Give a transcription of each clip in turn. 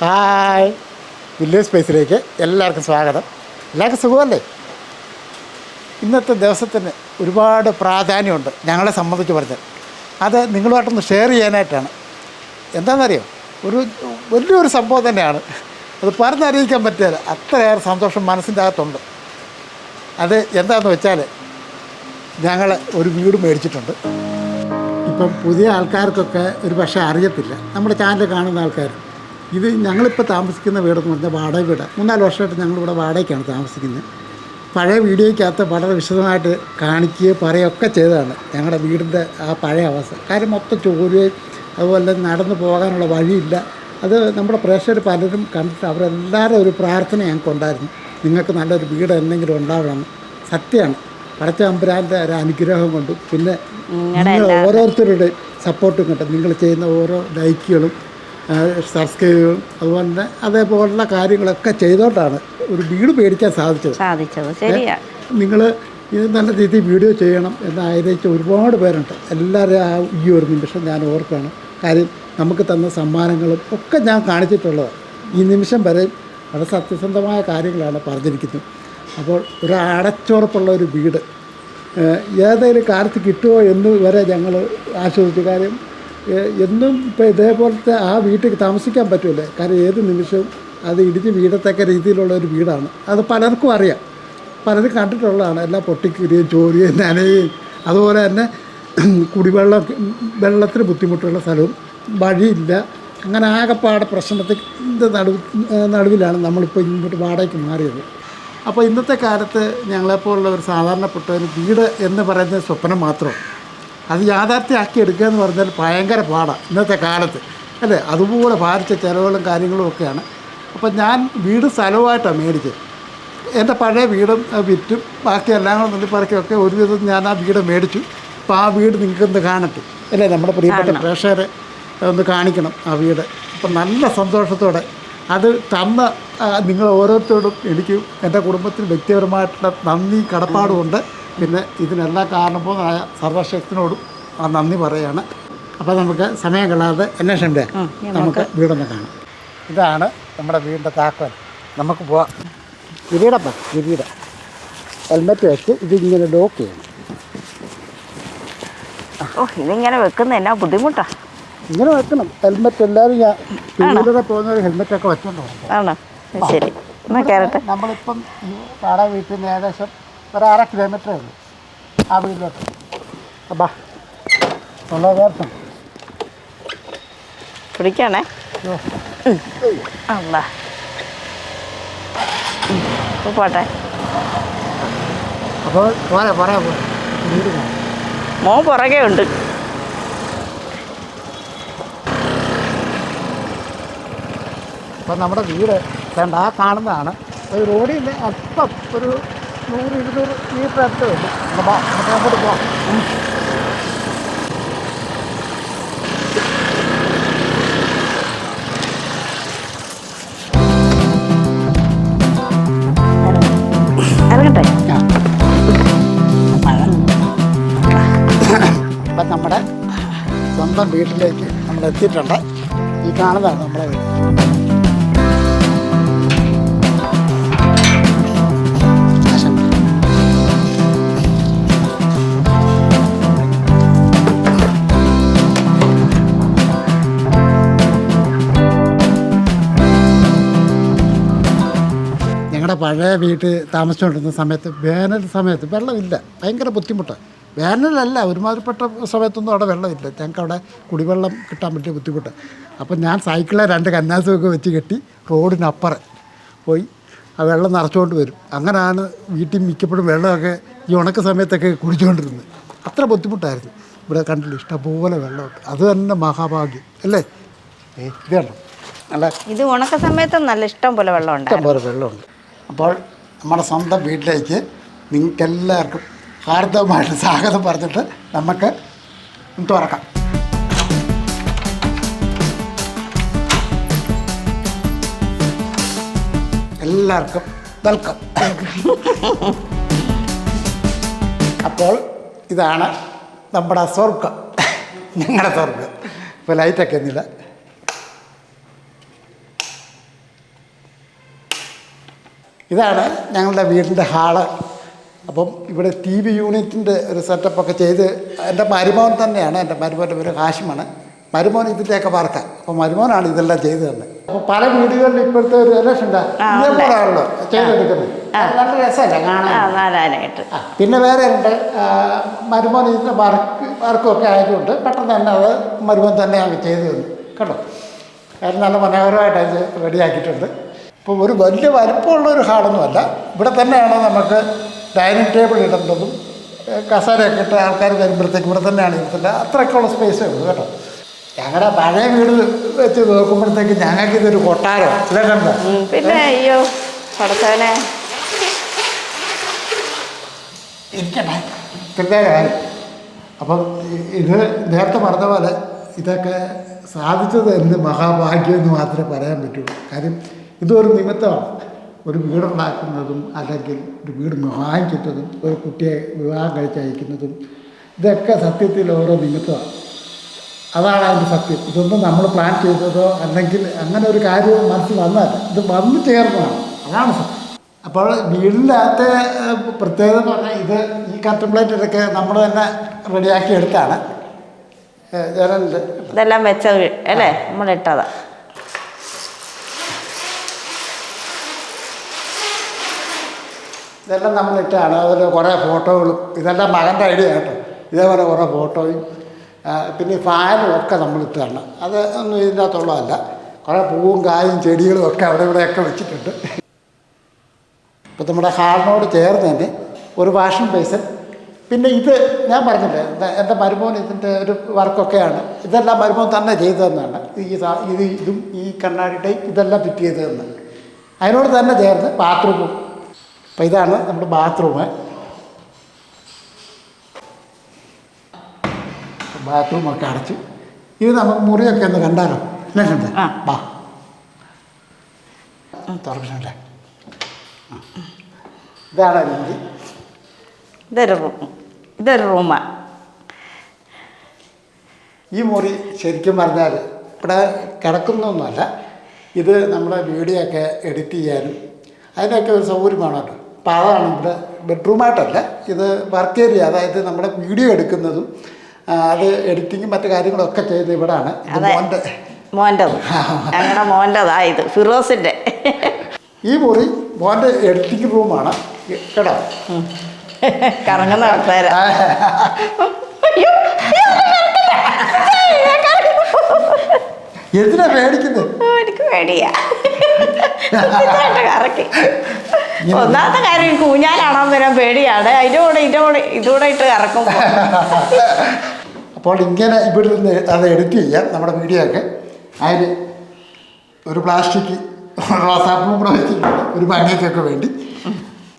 Hi. Village സ്പേസിലേക്ക് എല്ലാവർക്കും സ്വാഗതം. എല്ലാവർക്കും സുഖമല്ലേ? ഇന്നത്തെ ദിവസത്തിന് ഒരുപാട് പ്രാധാന്യമുണ്ട് ഞങ്ങളെ സംബന്ധിച്ച് പറഞ്ഞത് അത് നിങ്ങളുമായിട്ടൊന്ന് ഷെയർ ചെയ്യാനായിട്ടാണ്. എന്താണെന്നറിയോ? ഒരു വലിയൊരു സംഭവം തന്നെയാണ്. അത് പറഞ്ഞറിയിക്കാൻ പറ്റില്ല. അത്രയേറെ സന്തോഷം മനസ്സിന്റെ അകത്തുണ്ട്. അത് എന്താണെന്ന് വെച്ചാൽ ഞങ്ങൾ ഒരു വീട് മേടിച്ചിട്ടുണ്ട്. ഇപ്പം പുതിയ ആൾക്കാർക്കൊക്കെ ഒരു പക്ഷേ അറിയത്തില്ല. നമ്മുടെ ചാനൽ കാണുന്ന ആൾക്കാർ ഇത് ഞങ്ങളിപ്പോൾ താമസിക്കുന്ന വീടെന്ന് പറഞ്ഞാൽ വാടക വീട്. മൂന്നാൽ വർഷമായിട്ട് ഞങ്ങളിവിടെ വാടകയ്ക്കാണ് താമസിക്കുന്നത്. പഴയ വീഡിയോയ്ക്കകത്ത് വളരെ വിശദമായിട്ട് കാണിക്കുകയും പറയുകയൊക്കെ ചെയ്തതാണ് ഞങ്ങളുടെ വീടിന്റെ ആ പഴയ അവസ്ഥ. കാര്യം മൊത്തം ചോരുകയും അതുപോലെ നടന്നു പോകാനുള്ള വഴിയില്ല. അത് നമ്മുടെ പ്രേക്ഷകർ പലരും കണ്ടിട്ട് അവരെല്ലാവരും ഒരു പ്രാർത്ഥന ഞങ്ങൾക്കുണ്ടായിരുന്നു നിങ്ങൾക്ക് നല്ലൊരു വീട് എന്തെങ്കിലും ഉണ്ടാവണം. സത്യമാണ്. പടച്ച അമ്പരാന്റെ ഒരു അനുഗ്രഹം കൊണ്ടും പിന്നെ നിങ്ങൾ ഓരോരുത്തരുടെ സപ്പോർട്ടും കിട്ടും നിങ്ങൾ ചെയ്യുന്ന ഓരോ ലൈക്കുകളും സബ്സ്ക്രൈബുകളും അതുപോലെ തന്നെ അതേപോലുള്ള കാര്യങ്ങളൊക്കെ ചെയ്തുകൊണ്ടാണ് ഒരു വീട് മേടിക്കാൻ സാധിച്ചത്. സാധിച്ചത്. ശരിയാ. നിങ്ങൾ ഇത് നല്ല രീതിയിൽ വീഡിയോ ചെയ്യണം എന്ന് ആഗ്രഹിച്ച ഒരുപാട് പേരുണ്ട്. എല്ലാവരും ആ ഈ ഒരു നിമിഷം ഞാൻ ഓർക്കുകയാണ്. കാര്യം നമുക്ക് തന്ന സമ്മാനങ്ങളും ഒക്കെ ഞാൻ കാണിച്ചിട്ടുള്ളത്. ഈ നിമിഷം വരെ വളരെ സത്യസന്ധമായ കാര്യങ്ങളാണ് പറഞ്ഞിരിക്കുന്നത്. അപ്പോൾ ഒരു അടച്ചുറപ്പുള്ള ഒരു വീട് ഏതെങ്കിലും കാലത്ത് കിട്ടുമോ എന്ന് വരെ ഞങ്ങൾ ആശ്വസിച്ചു കാര്യം എന്നും ഇപ്പോൾ ഇതേപോലത്തെ ആ വീട്ടിൽ താമസിക്കാൻ പറ്റില്ല കാരണം ഏത് നിമിഷവും അത് ഇടിഞ്ഞ് വീഴത്തക്ക രീതിയിലുള്ള ഒരു വീടാണ്. അത് പലർക്കും അറിയാം. പലരും കണ്ടിട്ടുള്ളതാണ്. എല്ലാം പൊട്ടിക്കുരുകയും ചോരുകയും നനയുകയും. അതുപോലെ തന്നെ കുടിവെള്ളം വെള്ളത്തിന് ബുദ്ധിമുട്ടുള്ള സ്ഥലവും വഴിയില്ല. അങ്ങനെ ആകെപ്പാടെ പ്രശ്നത്തിന്റെ നടുവ് നടുവിലാണ് നമ്മളിപ്പോൾ ഇങ്ങോട്ട് വാടകയ്ക്ക് മാറിയത്. അപ്പോൾ ഇന്നത്തെ കാലത്ത് ഞങ്ങളെപ്പോലുള്ള ഒരു സാധാരണപ്പെട്ട ഒരു വീട് എന്ന് പറയുന്ന സ്വപ്നം മാത്രമാണ്. അത് യാഥാർത്ഥ്യമാക്കി എടുക്കുക എന്ന് പറഞ്ഞാൽ ഭയങ്കര പാടാണ് ഇന്നത്തെ കാലത്ത്. അല്ലേ? അതുപോലെ ഭാരിച്ച ചിലവുകളും കാര്യങ്ങളും ഒക്കെയാണ്. അപ്പം ഞാൻ വീട് സ്ഥലവുമായിട്ടാണ് മേടിച്ചത്. എന്റെ പഴയ വീടും വിറ്റും. ബാക്കി എല്ലാം കൂടെ ഒരു ഒരുവിധം ഞാൻ ആ വീട് മേടിച്ചു. അപ്പോൾ ആ വീട് നിങ്ങൾക്കൊന്ന് കാണട്ടെ. അല്ലേ? നമ്മുടെ പ്രിയപ്പെട്ട പ്രേക്ഷകരെ ഒന്ന് കാണിക്കണം ആ വീട്. അപ്പം നല്ല സന്തോഷത്തോടെ അത് തന്ന നിങ്ങൾ ഓരോരുത്തരോടും എനിക്ക് എന്റെ കുടുംബത്തിൽ വ്യക്തിപരമായിട്ടുള്ള നന്ദി കടപ്പാടുമുണ്ട്. പിന്നെ ഇതിനെല്ലാം കാരണപ്പോതായ സർവശക്തിനോടും ആ നന്ദി പറയാണ്. അപ്പോൾ നമുക്ക് സമയം കളയാതെ എന്നെ ക്ഷമ നമുക്ക് വീടൊന്ന് കാണാം. ഇതാണ് നമ്മുടെ വീടിന്റെ താക്കൽ. നമുക്ക് പോവാം. കിരീടപ്പ കിരീട ഹെൽമെറ്റ് വെച്ച് ഇതിങ്ങനെ ലോക്ക് ചെയ്യണം. ഓ ഇതിങ്ങനെ വെക്കുന്ന എന്നാ ബുദ്ധിമുട്ടാ. ഇങ്ങനെ വെക്കണം. ഹെൽമെറ്റ് എല്ലാവരും ഞാൻ പോകുന്ന പോകുന്നവർ ഹെൽമെറ്റൊക്കെ വെച്ചോണ്ടോ ആണോ? ശരി. നമ്മളിപ്പം പാട വീട്ടിൽ നിന്ന് ഏകദേശം ഒരു അര കിലോമീറ്ററേ ഉള്ളൂ. ആ വീട്ടിലോട്ട്. അപ്പാ ഉള്ള ദിവസം പിടിക്കണേ അല്ല പോട്ടെ. അപ്പോൾ പോരാ പോരാ പോരാ മോൻ പുറകെ ഉണ്ട്. അപ്പം നമ്മുടെ വീട് വേണ്ട ആ കാണുന്നതാണ്. ഒരു നിന്ന് അല്പം ഒരു നൂറ് ഇരുന്നൂറ് മീറ്റർ അടുത്ത് പോവാം. നമ്മുടെ സ്വന്തം വീട്ടിലേക്ക് നമ്മൾ എത്തിയിട്ടുണ്ട് ഈ കാണുന്നതാണ് നമ്മുടെ വീട്. പഴയ വീട്ടിൽ താമസിച്ചുകൊണ്ടിരുന്ന സമയത്ത് വേനൽ സമയത്ത് വെള്ളമില്ല. ഭയങ്കര ബുദ്ധിമുട്ടാണ് വേനലല്ല ഒരുമാതിരിപ്പെട്ട സമയത്തൊന്നും അവിടെ വെള്ളമില്ല. ഞങ്ങൾക്ക് അവിടെ കുടിവെള്ളം കിട്ടാൻ പറ്റിയ ബുദ്ധിമുട്ട്. അപ്പം ഞാൻ സൈക്കിളെ രണ്ട് കന്നാസമൊക്കെ വെച്ച് കെട്ടി റോഡിനപ്പുറം പോയി ആ വെള്ളം നിറച്ചുകൊണ്ട് വരും. അങ്ങനെയാണ് വീട്ടിൽ മിക്കപ്പോഴും വെള്ളമൊക്കെ ഈ ഉണക്ക സമയത്തൊക്കെ കുടിച്ചുകൊണ്ടിരുന്നത്. അത്ര ബുദ്ധിമുട്ടായിരുന്നു. ഇവിടെ കണ്ടില്ല ഇഷ്ടംപോലെ വെള്ളമുണ്ട്. അത് തന്നെ മഹാഭാഗ്യം അല്ലേ? ഇതാണ് ഇത് നല്ല ഇത് ഉണക്ക സമയത്ത് നല്ല ഇഷ്ടം പോലെ വെള്ളം ഉണ്ട് ഇഷ്ടം പോലെ വെള്ളമുണ്ട്. അപ്പോൾ നമ്മുടെ സ്വന്തം വീട്ടിലേക്ക് നിങ്ങൾക്കെല്ലാവർക്കും ഹാർദവമായിട്ട് സ്വാഗതം പറഞ്ഞിട്ട് നമുക്ക് തുറക്കാം എല്ലാവർക്കും വെൽക്കം അപ്പോൾ ഇതാണ് നമ്മുടെ സ്വർഗം ഞങ്ങളുടെ സ്വർഗം ഇപ്പോൾ ലൈറ്റൊക്കെ ഒന്നുമില്ല. ഇതാണ് ഞങ്ങളുടെ വീടിന്റെ ഹാൾ. അപ്പം ഇവിടെ ടി വി യൂണിറ്റിന്റെ ഒരു സെറ്റപ്പൊക്കെ ചെയ്ത് എന്റെ മരുമോൻ തന്നെയാണ് എന്റെ മരുമോന്റെ പേര് ഹാഷിമാണ്. മരുമോൻ ഇതിന്റെയൊക്കെ വർക്കാണ് അപ്പോൾ മരുമോനാണ് ഇതെല്ലാം ചെയ്തു തന്നെ അപ്പോൾ പല വീടുകളിൽ ഇപ്പോഴത്തെ ഒരു ഇലക്ഷൻ. ഇതേപോലെയാണല്ലോ ചെയ്തെടുക്കുന്നത് നല്ല രസമല്ല പിന്നെ വേറെ ഉണ്ട്. മരുമോൻ ഇതിന്റെ വർക്ക് വർക്കൊക്കെ ആയതുകൊണ്ട് പെട്ടെന്ന് തന്നെ അത് മരുമോൻ തന്നെ അങ്ങ് ചെയ്തു തന്നു കേട്ടോ? അത് നല്ല മനോഹരമായിട്ട് അത് റെഡിയാക്കിയിട്ടുണ്ട്. ഇപ്പോൾ ഒരു വലിയ വലിപ്പമുള്ള ഒരു ഹാളൊന്നുമല്ല ഇവിടെ തന്നെയാണ് നമുക്ക് ഡൈനിങ് ടേബിൾ ഇടേണ്ടതും കസാരയൊക്കെ ഇട്ട് ആൾക്കാർ വരുമ്പോഴത്തേക്ക് ഇവിടെ തന്നെയാണ് ഇരുത്തില്ല അത്രയ്ക്കുള്ള സ്പേസേ ഉള്ളൂ കേട്ടോ. ഞങ്ങളുടെ പഴയ വീട് വെച്ച് നോക്കുമ്പോഴത്തേക്ക് ഞങ്ങൾക്ക് ഇതൊരു കൊട്ടാരം. ഇതൊക്കെ പിന്നെ അയ്യോ പടച്ചവനെ. ഇരിക്കട്ടെ. പിള്ളേരെ അപ്പം ഇത് നേരത്തെ പറഞ്ഞ പോലെ ഇതൊക്കെ സാധിച്ചത് എന്ത് മഹാഭാഗ്യം എന്ന് മാത്രമേ പറയാൻ പറ്റുള്ളൂ കാര്യം ഇതൊരു നിമിത്തമാണ് ഒരു വീടുണ്ടാക്കുന്നതും അല്ലെങ്കിൽ ഒരു വീട് വാങ്ങിക്കുന്നതും ഒരു കുട്ടിയെ വിവാഹം കഴിച്ച് അയക്കുന്നതും ഇതൊക്കെ സത്യത്തിൽ ഓരോ നിമിത്തമാണ്. അതാണ് അതിന്റെ സത്യം. ഇതൊന്നും നമ്മൾ പ്ലാൻ ചെയ്തതോ അല്ലെങ്കിൽ അങ്ങനെ ഒരു കാര്യം മനസ്സിൽ വന്നതല്ല. ഇത് വന്നു ചേർന്നതാണ്. അതാണ് സത്യം. അപ്പോൾ വീടിനകത്തെ പ്രത്യേകത എന്ന് പറഞ്ഞാൽ ഇത് ഈ കട്ടംപ്ലേറ്റ് ഇതൊക്കെ നമ്മൾ തന്നെ റെഡിയാക്കി എടുത്താണ്. ഇതെല്ലാം വെച്ചത് അല്ലേ? നമ്മളിട്ടതാ ഇതെല്ലാം നമ്മൾ ഇട്ടാണ് അതിൽ കുറേ ഫോട്ടോകളും ഇതെല്ലാം മകന്റെ ഐഡിയ കേട്ടോ. ഇതേപോലെ കുറേ ഫോട്ടോയും പിന്നെ ഫാനും ഒക്കെ നമ്മളിട്ടാണ്. അത് ഒന്നും ഇതിന്റെ അകത്തുള്ളതല്ല കുറേ പൂവും കായും ചെടികളും ഒക്കെ അവിടെ ഇവിടെയൊക്കെ വെച്ചിട്ടുണ്ട്. ഇപ്പം നമ്മുടെ ഹാളിനോട് ചേർന്ന് തന്നെ ഒരു വാഷിംഗ് ബേസൻ. പിന്നെ ഇത് ഞാൻ പറഞ്ഞില്ലേ എന്റെ മരുമോൻ ഇതിന്റെ ഒരു വർക്കൊക്കെയാണ്. ഇതെല്ലാം മരുമോൻ തന്നെ ചെയ്തതെന്നാണ് ഈ ഇത് ഇതും ഈ കണ്ണാടി ടൈപ്പ് ഇതെല്ലാം ഫിറ്റ് ചെയ്തതെന്നാണ് തന്നെ അതിനോട് തന്നെ ചേർന്ന് ബാത്റൂമും അപ്പം ഇതാണ് നമ്മുടെ ബാത്റൂം ബാത്റൂമൊക്കെ അടച്ച്. ഇത് നമുക്ക് മുറിയൊക്കെ ഒന്ന് കണ്ടാലോ? ആ. ബാ. തുറക്കണല്ലേ. ഇതാണ് മുറി ഇതൊരു റൂം ഇതൊരു റൂമാ. ഈ മുറി ശരിക്കും പറഞ്ഞാൽ ഇവിടെ കിടക്കുന്നൊന്നുമല്ല. ഇത് നമ്മുടെ വീഡിയോ ഒക്കെ എഡിറ്റ് ചെയ്യാനും അതിനൊക്കെ ഒരു സൗകര്യം വേണമല്ലോ അതാണ് ഇവിടെ ബെഡ്റൂമായിട്ടല്ല. ഇത് വർക്ക് ഏരിയ അതായത് നമ്മുടെ വീഡിയോ എടുക്കുന്നതും അത് എഡിറ്റിങ്ങും മറ്റു കാര്യങ്ങളൊക്കെ ചെയ്യുന്നത് ഇവിടാണ്. മോന്റെ മോന്റെത്. ഞങ്ങളുടെ മോന്റെതാ ഇത് ഫിറോസിന്റെ. ഈ മുറി മോന്റെ എഡിറ്റിംഗ് റൂമാണ്. കേട്ടോ? കറങ്ങുന്ന എന്തിനാ പേടിക്കുന്നത് എനിക്ക് പേടിയാ. കറക്കി. ഒന്നാമത്തെ കാര്യം കൂഞ്ഞാലാണോ വരാൻ പേടിയാണ്. അതിന്റെ കൂടെ ഇതിന്റെ കൂടെ ഇതുകൂടെ ഇട്ട് ഇറക്കും അപ്പോൾ ഇങ്ങനെ ഇവിടെ നിന്ന് അത് എഡിറ്റ് ചെയ്യാം നമ്മുടെ വീഡിയോ ഒക്കെ അതിന് ഒരു പ്ലാസ്റ്റിക് റോസാപ്പും കൂടെ വെച്ചിട്ടുണ്ട് ഒരു ഭംഗിക്കൊക്കെ വേണ്ടി.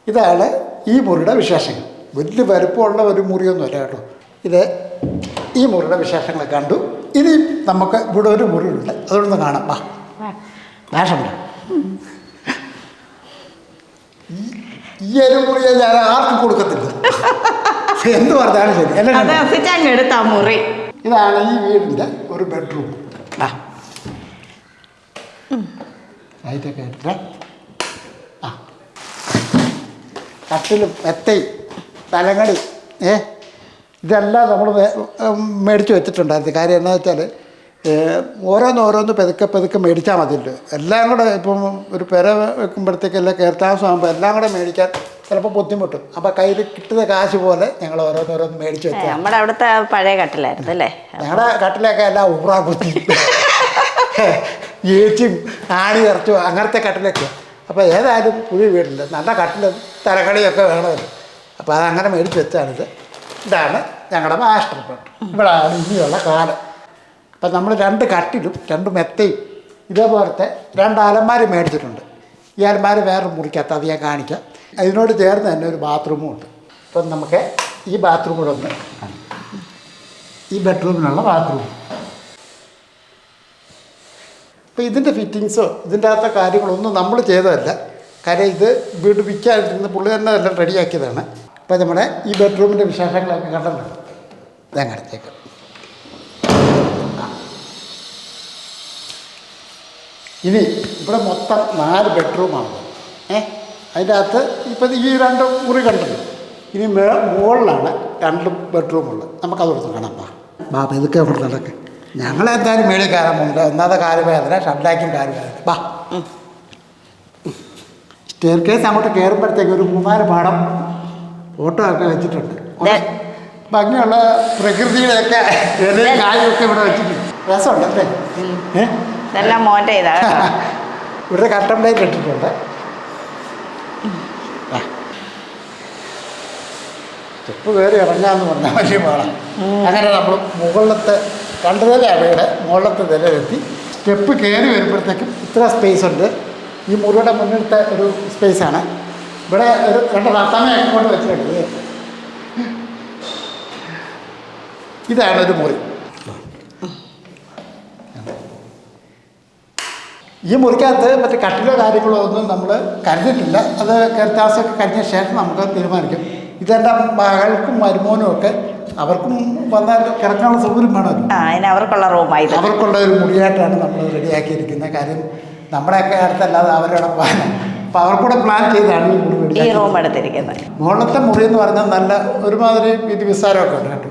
ഇതാണ് ഈ മുറിയുടെ വിശേഷങ്ങൾ. വലിയ വലുപ്പമുള്ള ഒരു മുറിയൊന്നുമല്ല കേട്ടോ. ഇത് ഈ മുറിയുടെ വിശേഷങ്ങളെ കണ്ടു. ഇനി നമുക്ക് ഇവിടെ ഒരു മുറിയുണ്ട്. അതൊന്ന് കാണാം. വാ. വേഷമുണ്ട് ഈ- ഈ ഒരു മുറിയെ ഞാൻ ആർക്കും കൊടുക്കത്തില്ല. എന്ത് പറഞ്ഞാലും ശരി. എടുത്താ മുറി. ഇതാണ് ഈ വീടിന്റെ ഒരു ബെഡ്റൂം ആ ലൈറ്റൊക്കെ എടുത്തേ ആ. കട്ടിലും എത്തയും തലങ്ങടി ഏ? ഇതെല്ലാം നമ്മൾ മേടിച്ചു വെച്ചിട്ടുണ്ടായിരുന്നു. കാര്യം എന്താ വെച്ചാൽ ഓരോന്ന് ഓരോന്ന് പെതുക്കെ പെതുക്കെ മേടിച്ചാൽ മതിയല്ലോ. എല്ലാം കൂടെ ഇപ്പം ഒരു പെര വെക്കുമ്പോഴത്തേക്ക് എല്ലാം കയർത്താമസമാകുമ്പോൾ എല്ലാം കൂടെ മേടിക്കാൻ ചിലപ്പോൾ ബുദ്ധിമുട്ടും. അപ്പോൾ കയ്യിൽ കിട്ടുന്ന കാശ് പോലെ ഞങ്ങൾ ഓരോന്നോരോന്ന് മേടിച്ച് വെച്ചു വെച്ചാൽ നമ്മുടെ അവിടുത്തെ പഴയ കട്ടിലായിരുന്നു അല്ലേ? ഞങ്ങളുടെ കട്ടിലൊക്കെ എല്ലാം ഊറാ കുത്തി. ഏച്ചും ആണി ഇറച്ചും അങ്ങനത്തെ കട്ടിലൊക്കെ. അപ്പോൾ ഏതായാലും പുതിയ വീടില്ല. നല്ല കട്ടിലും തലക്കടിയൊക്കെ വേണമല്ലോ. അപ്പോൾ അതങ്ങനെ മേടിച്ച് വെച്ചാണിത്. ഇതാണ് ഞങ്ങളുടെ മാസ്റ്റർ ബെഡ് ഇവിടെയാണ് ഇനിയുള്ള കാലം. അപ്പം നമ്മൾ രണ്ട് കട്ടിലും രണ്ട് മെത്തയും ഇതേപോലത്തെ രണ്ട് അലമാര മേടിച്ചിട്ടുണ്ട്. ഈ അലമാര വേറെ മുറിക്കകത്ത് അത് ഞാൻ കാണിക്കാം. അതിനോട് ചേർന്ന് തന്നെ ഒരു ബാത്റൂമും ഉണ്ട്. അപ്പം നമുക്ക് ഈ ബാത്റൂം കൂടെ ഒന്ന് ഈ ബെഡ്റൂമിനുള്ള ബാത്റൂം. അപ്പോൾ ഇതിന്റെ ഫിറ്റിങ്സോ ഇതിന്റെ അകത്തെ കാര്യങ്ങളൊന്നും നമ്മൾ ചെയ്തതല്ല. കാര്യം ഇത് വീട് വിൽക്കാതിരുന്ന് പുള്ളി തന്നെ എല്ലാം റെഡിയാക്കിയതാണ്. അപ്പോൾ നമ്മുടെ ഈ ബെഡ്റൂമിന്റെ വിശേഷങ്ങളൊക്കെ കണ്ടല്ലോ. ഞാൻ കാണിച്ചേക്കാം ഇനി ഇവിടെ മൊത്തം നാല് ബെഡ്റൂമാണ് ഏ? അതിന്റെ അകത്ത് ഇപ്പം ഈ രണ്ട് മുറി കണ്ടല്ലോ ഇനി മേ മുകളിലാണ് രണ്ട് ബെഡ്റൂമുള്ളത് നമുക്കതൊന്ന് കാണാം ബാ ബാ ഇതൊക്കെ ഇവിടെ നടക്ക്? ഞങ്ങളെന്തായാലും മേളിൽ കയറാൻ പോകുന്നില്ല ഒന്നാമത്തെ കാലുവേദന ഷഡ്ലാക്കും കാലുവേദന ബാ സ്റ്റെയർ കേസ് അങ്ങോട്ട് കയറുമ്പോഴത്തേക്ക് ഒരു മൂന്നാൽ പാടം ഫോട്ടോ ഒക്കെ വെച്ചിട്ടുണ്ട്. ഭംഗിയുള്ള പ്രകൃതിയുടെയൊക്കെ കാര്യമൊക്കെ ഇവിടെ വെച്ചിട്ടുണ്ട്. രസമുണ്ടല്ലേ ഏ? ഇതെല്ലാം മോന്റെ ഇതാ ഇവിടെ കട്ടൻ പ്ലേറ്റ് ഇട്ടിട്ടുണ്ട്. ചെപ്പ് സ്റ്റെപ്പ് കയറി ഇറങ്ങാന്ന് പറഞ്ഞാൽ വലിയ പാടാണ് അങ്ങനെ നമ്മൾ മുകളിലത്തെ രണ്ട് നില അവയുടെ മുകളിലത്തെ നിലയിലെത്തി. സ്റ്റെപ്പ് കയറി വരുമ്പോഴത്തേക്കും ഇത്ര സ്പേസ് ഉണ്ട്. ഈ മുറിയുടെ മുന്നിലത്തെ ഒരു സ്പേസാണ് ഇവിടെ ഒരു രണ്ട് റത്തമയൊക്കെ കൊണ്ട് വെച്ചിട്ടുണ്ട് ഇതാണ് ഒരു മുറി. ഈ മുറിക്കകത്ത് മറ്റു കട്ടിലോ കാര്യങ്ങളോ ഒന്നും നമ്മൾ കരുതിയിട്ടില്ല. അത് കരുത്താസൊക്കെ കഴിഞ്ഞ ശേഷം നമുക്ക് തീരുമാനിക്കും. ഇതെന്റെ മകൾക്കും മരുമോനും ഒക്കെ അവർക്കും വന്നാൽ കിടക്കാനുള്ള സൗകര്യം വേണമല്ലോ അതിന് അവർക്കുള്ള റൂമായി അവർക്കുള്ള ഒരു മുറിയായിട്ടാണ് നമ്മൾ റെഡിയാക്കിയിരിക്കുന്നത് കാര്യം നമ്മുടെയൊക്കെ അടുത്തല്ലാതെ അവരുടെ പ്ലാൻ അപ്പോൾ അവർക്കൂടെ പ്ലാൻ ചെയ്താണ് ഈ റൂം എടുത്തിരിക്കുന്നത്. മുകളിലത്തെ മുറി എന്ന് പറഞ്ഞാൽ നല്ല ഒരുമാതിരി ഇത് വിസ്താരമൊക്കെ ഉണ്ട് കേട്ടോ.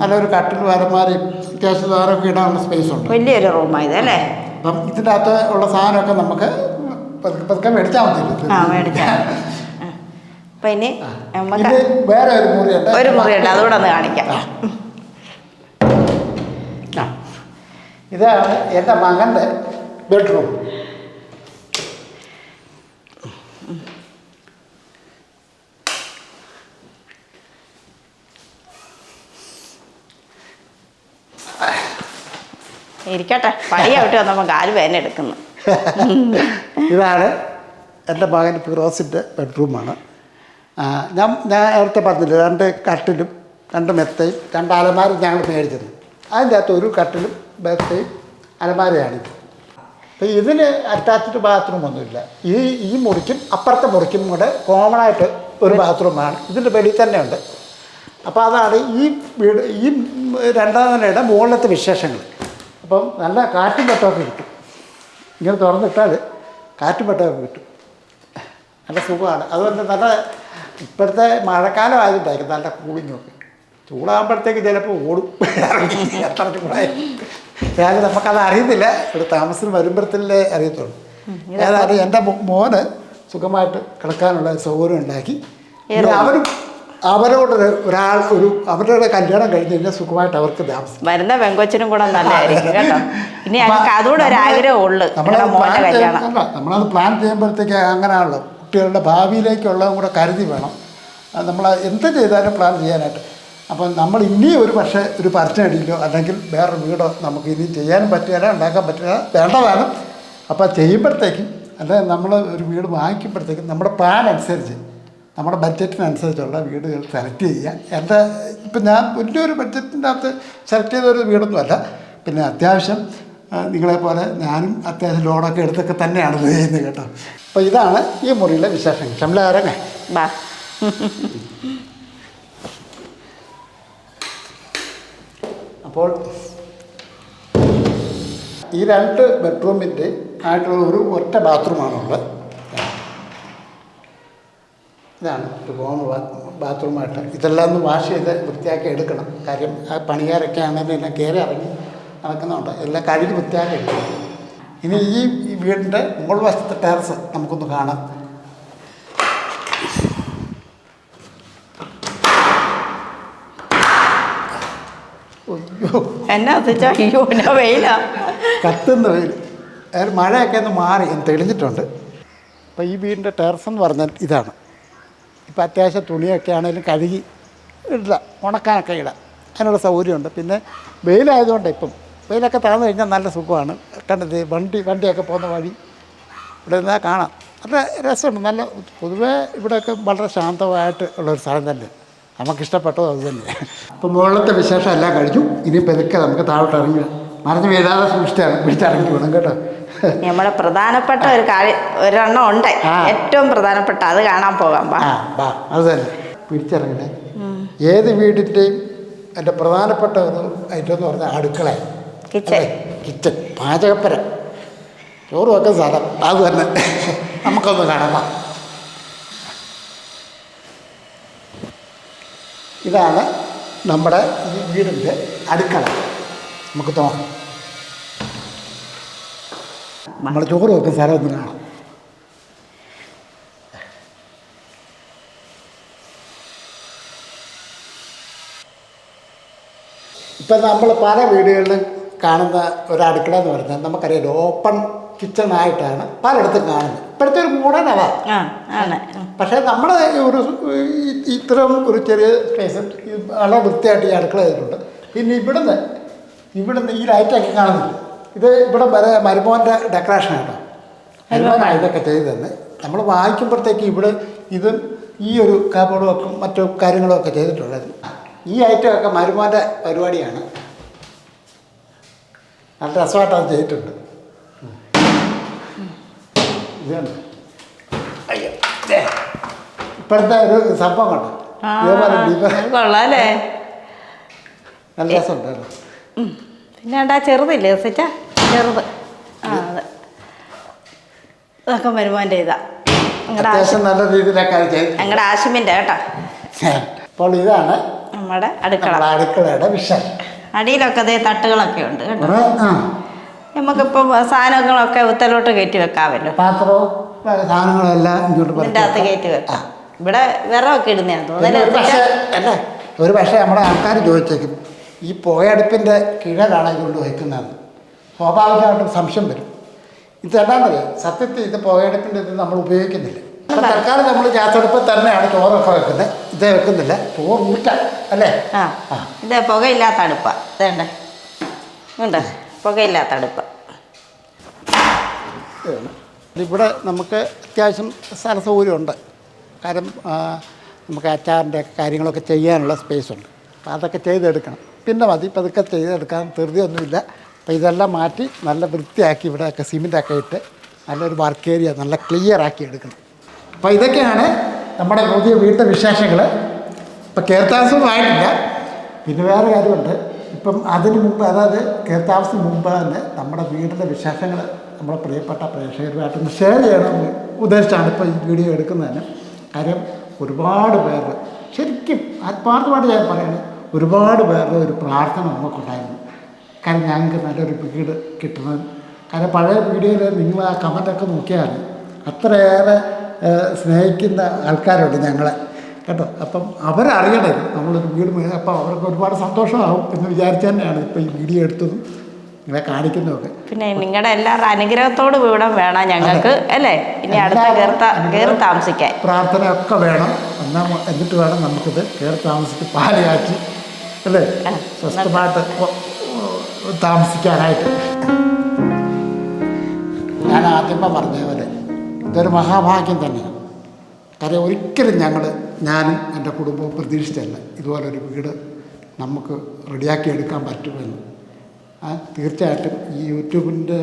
നല്ലൊരു കട്ടിൽ വരമാരി അത്യാവശ്യം ദ്വാരമൊക്കെ ഇടാനുള്ള സ്പേസ് ഉണ്ട്. വലിയൊരു റൂമായത് അല്ലേ? അപ്പം ഇതിന്റെ അകത്ത് ഉള്ള സാധനമൊക്കെ നമുക്ക് പതുക്കെ പതുക്കെ മേടിച്ചാൽ മതി. ഇത് വേറെ ഒരു മുറിയുണ്ട്. ഒരു മുറിയുണ്ട്. അതുകൂടെ ഒന്ന് കാണിക്കാം. ഇതാണ് എന്റെ മകന്റെ ബെഡ്റൂം. ഇരിക്കട്ടെ. പടിയാവിട്ട് വന്നപ്പോൾ കാൽ വേന എടുക്കുന്നു. ഇതാണ് എന്റെ മകൻ ഫിറോസിന്റെ ബെഡ്റൂമാണ്. ഞാൻ ഞാൻ നേരത്തെ പറഞ്ഞില്ല രണ്ട് കട്ടിലും രണ്ട് മെത്തയും രണ്ട് അലമാരും ഞങ്ങൾ മേടിച്ചിരുന്നു അതിന്റെ അകത്ത് ഒരു കട്ടിലും മെത്തയും അലമാരയാണിത് അപ്പോൾ ഇതിന് അറ്റാച്ച്ഡ് ബാത്റൂം ഒന്നുമില്ല. ഈ ഈ മുറിക്കും അപ്പുറത്തെ മുറിക്കും കൂടെ കോമൺ ആയിട്ട് ഒരു ബാത്റൂമാണ് ഇതിന്റെ വെളിയിൽ തന്നെ ഉണ്ട് അപ്പോൾ അതാണ് ഈ വീട് ഈ രണ്ടാം നിലയുടെ മുകളിലത്തെ വിശേഷങ്ങൾ. അപ്പം നല്ല കാറ്റും വെട്ടമൊക്കെ കിട്ടും. ഇങ്ങനെ തുറന്നിട്ടാൽ കാറ്റും വെട്ടമൊക്കെ കിട്ടും. നല്ല സുഖമാണ്. അതുകൊണ്ട് നല്ല ഇപ്പോഴത്തെ മഴക്കാലം ആയതുണ്ടായിരിക്കും നല്ല കൂളിങ്ങൊക്കെ ചൂടാകുമ്പോഴത്തേക്ക് ചിലപ്പോൾ ഓടും. എത്ര ചൂടായി. ഞാൻ നമുക്കത് അറിയുന്നില്ല. ഇവിടെ താമസം വരുമ്പോഴത്തല്ലേ അറിയത്തുള്ളൂ. ഏതായാലും എന്റെ മോന് സുഖമായിട്ട് കിടക്കാനുള്ള സൗകര്യം ഉണ്ടാക്കി. അവരും അവരോട് ഒരാൾ ഒരു അവരുടെ കല്യാണം കഴിഞ്ഞ് കഴിഞ്ഞാൽ സുഖമായിട്ട് അവർക്ക് താമസിക്കാം. വരുന്ന പെങ്കൊച്ചിനും കൂടെ നല്ലതായിരിക്കും കേട്ടോ. ഇനി ഞങ്ങൾക്ക് അതുകൂടെ ഒരു നമ്മളത് പ്ലാൻ. നമ്മളത് ചെയ്യുമ്പോഴത്തേക്ക് അങ്ങനെയാണല്ലോ. കുട്ടികളുടെ ഭാവിയിലേക്കുള്ളതും കൂടെ കരുതി വേണം. നമ്മൾ എന്ത് ചെയ്താലും പ്ലാൻ ചെയ്യാനായിട്ട്. അപ്പം നമ്മൾ ഇനിയും ഒരു പക്ഷേ ഒരു പരച്ചടിയിലോ അല്ലെങ്കിൽ വേറൊരു വീടോ നമുക്ക് ഇനി ചെയ്യാനും പറ്റില്ല ഉണ്ടാക്കാൻ പറ്റില്ല വേണ്ടതാണ് അപ്പോൾ ചെയ്യുമ്പോഴത്തേക്കും അല്ലെങ്കിൽ നമ്മൾ ഒരു വീട് വാങ്ങിക്കുമ്പോഴത്തേക്കും നമ്മുടെ പ്ലാൻ അനുസരിച്ച് നമ്മുടെ ബഡ്ജറ്റിനനുസരിച്ചുള്ള വീടുകൾ സെലക്ട് ചെയ്യാൻ എന്റെ ഇപ്പം ഞാൻ വലിയൊരു ബഡ്ജറ്റിന്റെ അകത്ത് സെലക്ട് ചെയ്തൊരു വീടൊന്നുമല്ല. പിന്നെ അത്യാവശ്യം നിങ്ങളെപ്പോലെ ഞാനും അത്യാവശ്യം ലോണൊക്കെ എടുത്തൊക്കെ തന്നെയാണ് ഇത് ചെയ്യുന്നത് കേട്ടോ. അപ്പോൾ ഇതാണ് ഈ മുറിയിലെ വിശേഷങ്ങൾ. ഷംലാരങ്ങ ബാ. അപ്പോൾ ഈ രണ്ട് ബെഡ്റൂമിന്റെ ആയിട്ടുള്ള ഒരു ഒറ്റ ബാത്റൂമാണുള്ളത് ഇതാണ്. ഒരു പോകുന്ന ബാത്റൂമായിട്ട് ഇതെല്ലാം ഒന്ന് വാഷ് ചെയ്ത് വൃത്തിയാക്കി എടുക്കണം. കാര്യം ആ പണിക്കാരൊക്കെ ആണെങ്കിലും എല്ലാം കയറി ഇറങ്ങി നടക്കുന്നുണ്ട്. എല്ലാം കഴുകി വൃത്തിയാക്കി എടുക്കണം. ഇനി ഈ ഈ വീടിന്റെ മുകൾ വശത്തെ ടെറസ് നമുക്കൊന്ന് കാണാം. അയ്യോ എന്നാ വെച്ചാ അയ്യോ എന്നാ വെയിലാ? കത്തുന്ന വെയിൽ. മഴയൊക്കെ ഒന്ന് മാറി. തെളിഞ്ഞിട്ടുണ്ട്. അപ്പോൾ ഈ വീടിന്റെ ടെറസ് എന്ന് പറഞ്ഞാൽ ഇതാണ്. ഇപ്പോൾ അത്യാവശ്യം തുണിയൊക്കെ ആണെങ്കിലും കഴുകി ഇടാം ഉണക്കാനൊക്കെ ഇടാം അതിനുള്ള സൗകര്യമുണ്ട്. പിന്നെ വെയിലായതുകൊണ്ട് ഇപ്പം വെയിലൊക്കെ താഴ്ന്നു കഴിഞ്ഞാൽ നല്ല സുഖമാണ്. കണ്ടത് വണ്ടി വണ്ടിയൊക്കെ പോകുന്ന വഴി ഇവിടെ നിന്നാൽ കാണാം. നല്ല രസമുണ്ട്. നല്ല പൊതുവേ ഇവിടെയൊക്കെ വളരെ ശാന്തമായിട്ട് ഉള്ളൊരു സ്ഥലം തന്നെ. നമുക്കിഷ്ടപ്പെട്ടത് അത് തന്നെ. അപ്പം മുകളിലത്തെ വിശേഷം എല്ലാം കഴിച്ചു ഇനി പെതുക്കെ നമുക്ക് താഴോട്ട് ഇറങ്ങി മറിഞ്ഞ് വീഴാതെ സൂക്ഷിച്ചാണ് പിടിച്ചിറങ്ങി വേണം കേട്ടോ. നമ്മളെ പ്രധാനപ്പെട്ട ഒരു കാര്യം ഒരെണ്ണം ഉണ്ട്. ഏറ്റവും പ്രധാനപ്പെട്ട അത് കാണാൻ പോകാം വാ. പിടിച്ചിറങ്ങണേ. ഏത് വീടിന്റെയും എന്റെ പ്രധാനപ്പെട്ട ഒരു ഐറ്റം എന്ന് പറഞ്ഞാൽ അടുക്കള. കിച്ചൺ. കിച്ചൺ. പാചകപ്പര. ചോറ് വെക്കുന്ന സ്ഥലം അത് തന്നെ. നമുക്കൊന്ന് കാണാം ഇതാണ് നമ്മുടെ ഈ വീടിന്റെ അടുക്കള. നമുക്ക് തോന്നാം നമ്മൾ ചോറ് വെക്കുന്ന സ്ഥലം ഒന്ന് കാണാം ഇപ്പം നമ്മൾ പല വീടുകളിലും കാണുന്ന ഒരു അടുക്കള എന്ന് പറഞ്ഞാൽ നമുക്കറിയാം ഓപ്പൺ കിച്ചൺ ആയിട്ടാണ് പലയിടത്തും കാണുന്നത്. ഇപ്പോഴത്തെ ഒരു മോഡേൺ ആണ്. പക്ഷേ നമ്മുടെ ഒരു ഇത്തരം ഒരു ചെറിയ സ്പേസ് വളരെ വൃത്തിയായിട്ട് ഈ അടുക്കള ചെയ്തിട്ടുണ്ട്. പിന്നെ ഇവിടുന്ന് ഇവിടുന്ന് ഈ ലൈറ്റൊക്കെ കാണുന്നുണ്ട് ഇത് ഇവിടെ വരെ മരുമോന്റെ ഡെക്കറേഷൻ കേട്ടോ. മരുമോനാണ് ഇതൊക്കെ ചെയ്തു തന്നെ. നമ്മൾ വായിക്കുമ്പോഴത്തേക്ക് ഇവിടെ ഇത് ഈ ഒരു കബോർഡും ഒക്കെ മറ്റു കാര്യങ്ങളും ഒക്കെ ചെയ്തിട്ടുള്ളത്. ഈ ഐറ്റമൊക്കെ മരുമോന്റെ പരിപാടിയാണ്. നല്ല രസമായിട്ട് അത് ചെയ്തിട്ടുണ്ട്. ഇതാണ് അയ്യോ ദേ. ഇപ്പോഴത്തെ ഒരു സംഭവം കണ്ടോ? ഇതേപോലെ നല്ല രസമുണ്ടായിരുന്നു. പിന്നെ ഉണ്ടാ ചെറുതില്ലേ സെറ്റ ചെറുത്. ആ അതെ. ഇതൊക്കെ വരുമാന്റെ ഇതാ. ഞങ്ങളുടെ അത്യാവശ്യം നല്ല രീതിയിലൊക്കെ അത് ചെയ്ത് ഞങ്ങളുടെ ആശുമിന്റെ കേട്ടോ. അപ്പോൾ ഇതാണ് നമ്മുടെ അടുക്കള. നമ്മുടെ അടുക്കളയുടെ വിഷം അടിയിലൊക്കെ അതേ തട്ടുകളൊക്കെ ഉണ്ട് കേട്ടോ. കുറേ ആ. നമുക്കിപ്പോൾ സാധനങ്ങളൊക്കെ ഉത്തലോട്ട് കയറ്റി വെക്കാമല്ലോ. പാത്രവും സാധനങ്ങളെല്ലാം ഇങ്ങോട്ട് ഇതിന്റെ അകത്ത് പരത്തി കയറ്റി വെക്കാം. വെക്കാം ഇവിടെ വിറകൊക്കെ ഇടുന്നതാണ് പിന്നെ ഒരു പക്ഷേ തോന്നുന്നത് അല്ല? ഒരു പക്ഷേ നമ്മുടെ ആൾക്കാർ ചോദിച്ചേക്കും ഈ പുകയടുപ്പിന്റെ കീഴിലാണ് ഇതുകൊണ്ട് വഹിക്കുന്നതെന്ന് സ്വാഭാവികമായിട്ടും സംശയം വരും. ഇത് രണ്ടാമത് സത്യത്തിൽ ഇത് പുകയടുപ്പിന്റെ ഇത് നമ്മൾ ഉപയോഗിക്കുന്നില്ല. അപ്പോൾ തൽക്കാലം നമ്മൾ ഗ്യാസടുപ്പിൽ തന്നെയാണ് ചോറൊക്കെ വെക്കുന്നത്. ഇത് വെക്കുന്നില്ല. ചോറ് മുറ്റ അല്ലേ? ആ. ഇത് പുകയില്ലാത്ത അടുപ്പ. ഇതേണ്ട? ഉണ്ട് പുകയില്ലാത്ത അടുപ്പ. ഇവിടെ നമുക്ക് അത്യാവശ്യം സ്ഥല സൗകര്യമുണ്ട്. കാരണം നമുക്ക് അച്ചാറിന്റെ കാര്യങ്ങളൊക്കെ ചെയ്യാനുള്ള സ്പേസ് ഉണ്ട്. അപ്പോൾ അതൊക്കെ ചെയ്തെടുക്കണം. പിന്നെ മതി പതുക്കെ ചെയ്തെടുക്കാൻ ധൃതിയൊന്നുമില്ല. അപ്പോൾ ഇതെല്ലാം മാറ്റി നല്ല വൃത്തിയാക്കി ഇവിടെയൊക്കെ സിമെന്റൊക്കെ ഇട്ട് നല്ലൊരു വർക്ക് ഏരിയ നല്ല ക്ലിയർ ആക്കി എടുക്കണം. അപ്പോൾ ഇതൊക്കെയാണ് നമ്മുടെ പുതിയ വീട്ടിലെ വിശേഷങ്ങൾ. ഇപ്പം കയർത്താമസം ആയിട്ടില്ല. പിന്നെ വേറെ കാര്യമുണ്ട്. ഇപ്പം അതിന് മുമ്പ് അതായത് കയർത്താമസത്തിന് മുമ്പ് തന്നെ നമ്മുടെ വീടിന്റെ വിശേഷങ്ങൾ നമ്മുടെ പ്രിയപ്പെട്ട പ്രേക്ഷകരുമായിട്ടൊന്ന് ഷെയർ ചെയ്യണം ഉദ്ദേശിച്ചാണ് ഇപ്പോൾ ഈ വീഡിയോ എടുക്കുന്നത് കാര്യം ഒരുപാട് പേര് ശരിക്കും ആത്മാർത്ഥമായിട്ട് ഞാൻ പറയുന്നത് ഒരുപാട് പേരുടെ ഒരു പ്രാർത്ഥന നമുക്കുണ്ടായിരുന്നു. കാരണം ഞങ്ങൾക്ക് നല്ലൊരു വീട് കിട്ടണം. കാരണം പഴയ വീഡിയോയിൽ നിങ്ങൾ ആ കമന്റൊക്കെ നോക്കിയാൽ അത്രയേറെ സ്നേഹിക്കുന്ന ആൾക്കാരുണ്ട് ഞങ്ങളെ. കേട്ടോ? അപ്പം അവരറിയണത് നമ്മളൊരു വീട് അപ്പം അവർക്ക് ഒരുപാട് സന്തോഷമാകും എന്ന് വിചാരിച്ചു തന്നെയാണ് ഇപ്പോൾ ഈ വീഡിയോ എടുത്തതും നിങ്ങളെ കാണിക്കുന്നതൊക്കെ. പിന്നെ നിങ്ങളുടെ എല്ലാവരുടെ അനുഗ്രഹത്തോട് ഇവിടെ വേണം ഞങ്ങൾക്ക് അല്ലേ? ഇനി അടുത്ത കയറി താമസിക്കാൻ താമസിക്കാൻ പ്രാർത്ഥനയൊക്കെ വേണം. എന്നാൽ എന്നിട്ട് വേണം നമുക്കിത് കയറി താമസിച്ച് പാലയാക്കി അല്ലേ? സ്വസ്ഥമായിട്ട് താമസിക്കാനായിട്ട്. ഞാൻ ആദ്യമേ പറഞ്ഞ പോലെ ഇതൊരു മഹാഭാഗ്യം തന്നെയാണ്. കാര്യം ഒരിക്കലും ഞങ്ങൾ ഞാനും എന്റെ കുടുംബവും പ്രതീക്ഷിച്ചല്ല ഇതുപോലൊരു വീട് നമുക്ക് റെഡിയാക്കി എടുക്കാൻ പറ്റുമെന്ന്. ആ തീർച്ചയായിട്ടും ഈ യൂട്യൂബിന്റെ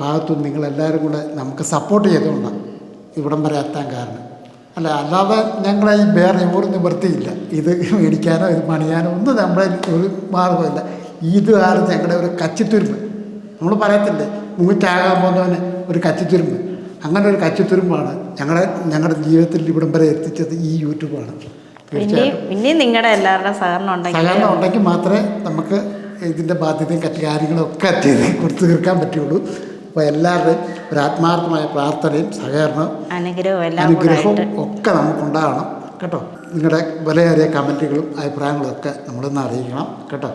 ഭാഗത്തും നിങ്ങളെല്ലാവരും കൂടെ നമുക്ക് സപ്പോർട്ട് ചെയ്തുകൊണ്ടാണ് ഇവിടം വരെ എത്താൻ കാരണം. അല്ല അല്ലാതെ ഞങ്ങളെ ഈ വേറെ ഒരു നിവൃത്തിയില്ല ഇത് മേടിക്കാനോ ഇത് പണിയാനോ ഒന്നും നമ്മുടെ ഒരു മാർഗമില്ല ഇത് ആണ് ഞങ്ങളുടെ ഒരു കച്ചിത്തുരുമ്പ്. നമ്മൾ പറയത്തില്ലേ മൂറ്റാകാൻ പോകുന്നവന് ഒരു കച്ചിത്തുരുമ്പ്. അങ്ങനെ ഒരു കച്ചിത്തുരുമ്പാണ് ഞങ്ങളെ ഞങ്ങളുടെ ജീവിതത്തിൽ ഇവിടം വരെ എത്തിച്ചത് ഈ യൂട്യൂബാണ്. നിങ്ങളുടെ എല്ലാവരുടെ സഹകരണം ഉണ്ടെങ്കിൽ സഹകരണം ഉണ്ടെങ്കിൽ മാത്രമേ നമുക്ക് ഇതിന്റെ ബാധ്യതയും കാര്യങ്ങളൊക്കെ ചെയ്ത് കൊടുത്തു തീർക്കാൻ പറ്റുള്ളൂ. അപ്പോൾ എല്ലാവരുടെയും ഒരു ആത്മാർത്ഥമായ പ്രാർത്ഥനയും സഹകരണവും അനുഗ്രഹവും അനുഗ്രഹവും ഒക്കെ നമുക്കുണ്ടാകണം. കേട്ടോ? നിങ്ങളുടെ വിലയേറിയ കമന്റുകളും അഭിപ്രായങ്ങളും ഒക്കെ നമ്മളിന്ന് അറിയിക്കണം. കേട്ടോ?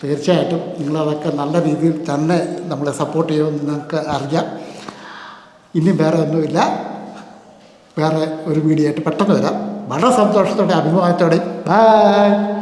തീർച്ചയായിട്ടും നിങ്ങളതൊക്കെ നല്ല രീതിയിൽ തന്നെ നമ്മളെ സപ്പോർട്ട് ചെയ്യുമെന്ന് നിങ്ങൾക്ക് അറിയാം. ഇനി വേറെ ഒന്നുമില്ല. വേറെ ഒരു വീഡിയോ ആയിട്ട് പെട്ടെന്ന് വരാം. വളരെ സന്തോഷത്തോടെ അഭിമാനത്തോടെ ബൈ